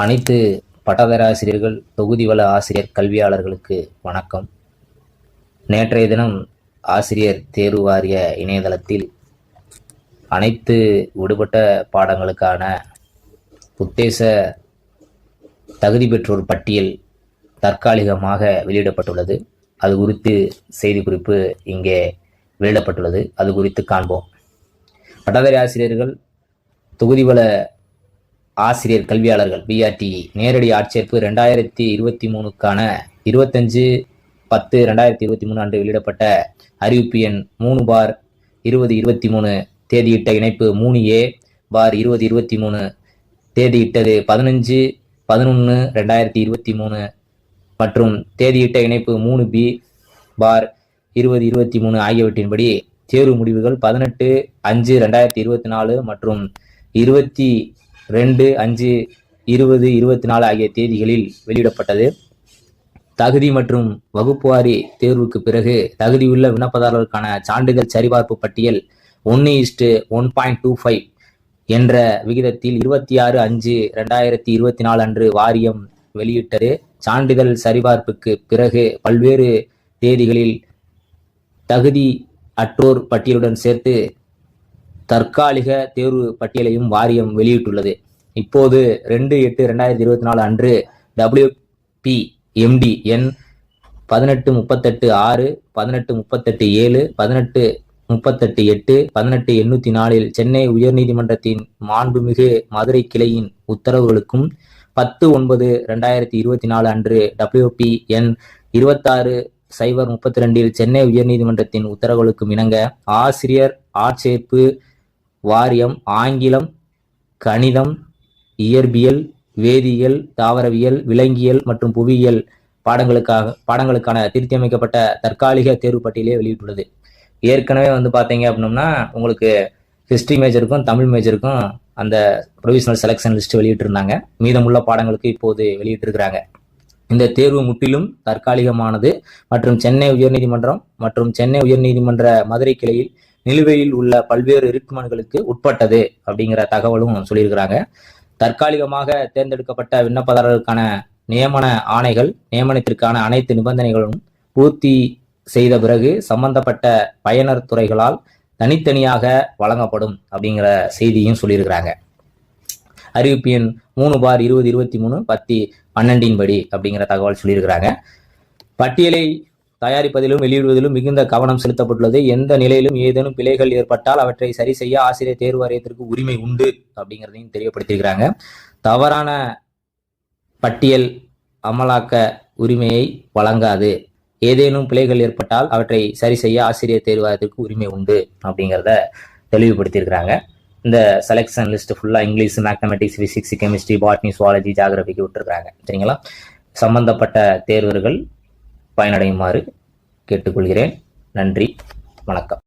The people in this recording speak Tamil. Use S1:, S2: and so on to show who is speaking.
S1: அனைத்து பட்டதாராசிரியர்கள் தொகுதி வள ஆசிரியர் கல்வியாளர்களுக்கு வணக்கம். நேற்றைய தினம் ஆசிரியர் தேர்வு வாரிய இணையதளத்தில் அனைத்து விடுபட்ட பாடங்களுக்கான உத்தேச தகுதி பெற்றோர் பட்டியல் தற்காலிகமாக வெளியிடப்பட்டுள்ளது. அது குறித்து செய்திக்குறிப்பு இங்கே வெளியிடப்பட்டுள்ளது. அது குறித்து காண்போம். பட்டதாரி ஆசிரியர்கள் தொகுதிவள ஆசிரியர் கல்வியாளர்கள் பிஆர்டி நேரடி ஆட்சேர்ப்பு ரெண்டாயிரத்தி இருபத்தி மூணுக்கான இருபத்தஞ்சு பத்து ரெண்டாயிரத்தி இருபத்தி மூணு அன்று வெளியிடப்பட்ட அறிவிப்பு எண் மூணு பார் இருபது இருபத்தி மூணு. தேதியிட்ட இணைப்பு மூணு ஏ பார் இருபது இருபத்தி மூணு. தேதியிட்டது பதினஞ்சு பதினொன்று ரெண்டாயிரத்தி இருபத்தி மூணு. மற்றும் தேதியிட்ட இணைப்பு மூணு பி பார் இருபது இருபத்தி மூணு ஆகியவற்றின்படி தேர்வு முடிவுகள் பதினெட்டு அஞ்சு ரெண்டாயிரத்தி இருபத்தி நாலு மற்றும் இருபத்தி ரெண்டு அஞ்சு இருபது இருபத்தி நாலு ஆகிய தேதிகளில் வெளியிடப்பட்டது. தகுதி மற்றும் வகுப்புவாரி தேர்வுக்கு பிறகு தகுதியுள்ள விண்ணப்பதாரர்களுக்கான சான்றிதழ் சரிபார்ப்பு பட்டியல் ஒன்று is to one point two five என்ற விகிதத்தில் இருபத்தி ஆறு அஞ்சு ரெண்டாயிரத்தி இருபத்தி நாலு அன்று வாரியம் வெளியிட்டது. சான்றிதழ் சரிபார்ப்புக்கு பிறகு பல்வேறு தேதிகளில் தகுதி அற்றோர் பட்டியலுடன் சேர்த்து தற்காலிக தேர்வு பட்டியலையும் வாரியம் வெளியிட்டுள்ளது. இப்போது ரெண்டு எட்டு ரெண்டாயிரத்தி இருபத்தி நாலு அன்று டபிள்யூபி எம்டி எண் பதினெட்டு முப்பத்தெட்டு ஆறு பதினெட்டு முப்பத்தெட்டு ஏழு பதினெட்டு முப்பத்தெட்டு எட்டு பதினெட்டு எண்ணூத்தி நாலில் சென்னை உயர்நீதிமன்றத்தின் மாண்புமிகு மதுரை கிளையின் உத்தரவுகளுக்கும் பத்து ஒன்பது ரெண்டாயிரத்தி இருபத்தி நாலு அன்று டபிள்யூபி எண் இருபத்தாறு சைபர் முப்பத்தி ரெண்டில் சென்னை உயர்நீதிமன்றத்தின் உத்தரவுகளுக்கும் இணங்க ஆசிரியர் ஆட்சேர்ப்பு வாரியம் ஆங்கிலம் கணிதம் இயற்பியல் வேதியியல் தாவரவியல் விலங்கியல் மற்றும் புவியியல் பாடங்களுக்காக பாடங்களுக்கான திருத்தியமைக்கப்பட்ட தற்காலிக தேர்வு பட்டியலே வெளியிட்டுள்ளது. ஏற்கனவே வந்து பார்த்தீங்க அப்படின்னோம்னா உங்களுக்கு ஹிஸ்ட்ரி மேஜருக்கும் தமிழ் மேஜருக்கும் அந்த ப்ரொவிஷனல் செலெக்ஷன் லிஸ்ட் வெளியிட்டிருந்தாங்க. மீதமுள்ள பாடங்களுக்கு இப்போது வெளியிட்டிருக்கிறாங்க. இந்த தேர்வு முற்றிலும் தற்காலிகமானது மற்றும் சென்னை உயர்நீதிமன்றம் மற்றும் சென்னை உயர்நீதிமன்ற மதுரை கிளையில் நிலுவையில் உள்ள பல்வேறு ரிட்மன்களுக்கு உட்பட்டது அப்படிங்கிற தகவலும் சொல்லியிருக்கிறாங்க. தற்காலிகமாக தேர்ந்தெடுக்கப்பட்ட விண்ணப்பதாரர்களுக்கான நியமன ஆணைகள் நியமனத்திற்கான அனைத்து நிபந்தனைகளும் பூர்த்தி செய்த பிறகு சம்பந்தப்பட்ட பயனர் துறைகளால் தனித்தனியாக வழங்கப்படும் அப்படிங்கிற செய்தியும் சொல்லியிருக்கிறாங்க. அறிவிப்பு எண் மூணு பார் இருபது இருபத்தி மூணு பத்தி பன்னெண்டின் படி அப்படிங்கிற தகவல் சொல்லியிருக்கிறாங்க. பட்டியலை தயாரிப்பதிலும் வெளியிடுவதிலும் மிகுந்த கவனம் செலுத்தப்பட்டுள்ளது. எந்த நிலையிலும் ஏதேனும் பிழைகள் ஏற்பட்டால் அவற்றை சரி செய்ய ஆசிரியர் தேர்வு வாரியத்திற்கு உரிமை உண்டு அப்படிங்கிறதையும் தெரியப்படுத்தியிருக்கிறாங்க. தவறான பட்டியல் அமலாக்க உரிமையை வழங்காது. ஏதேனும் பிழைகள் ஏற்பட்டால் அவற்றை சரி செய்ய ஆசிரியர் தேர்வு வாரியத்திற்கு உரிமை உண்டு அப்படிங்கிறத தெளிவுபடுத்தியிருக்கிறாங்க. இந்த செலெக்ஷன் லிஸ்ட் ஃபுல்லாக English mathematics physics chemistry botany zoology ஜாகிரபிக்கு விட்டுருக்காங்க சரிங்களா? சம்பந்தப்பட்ட தேர்வர்கள் பயனடையுமாறு கேட்டுக்கொள்கிறேன். நன்றி. வணக்கம்.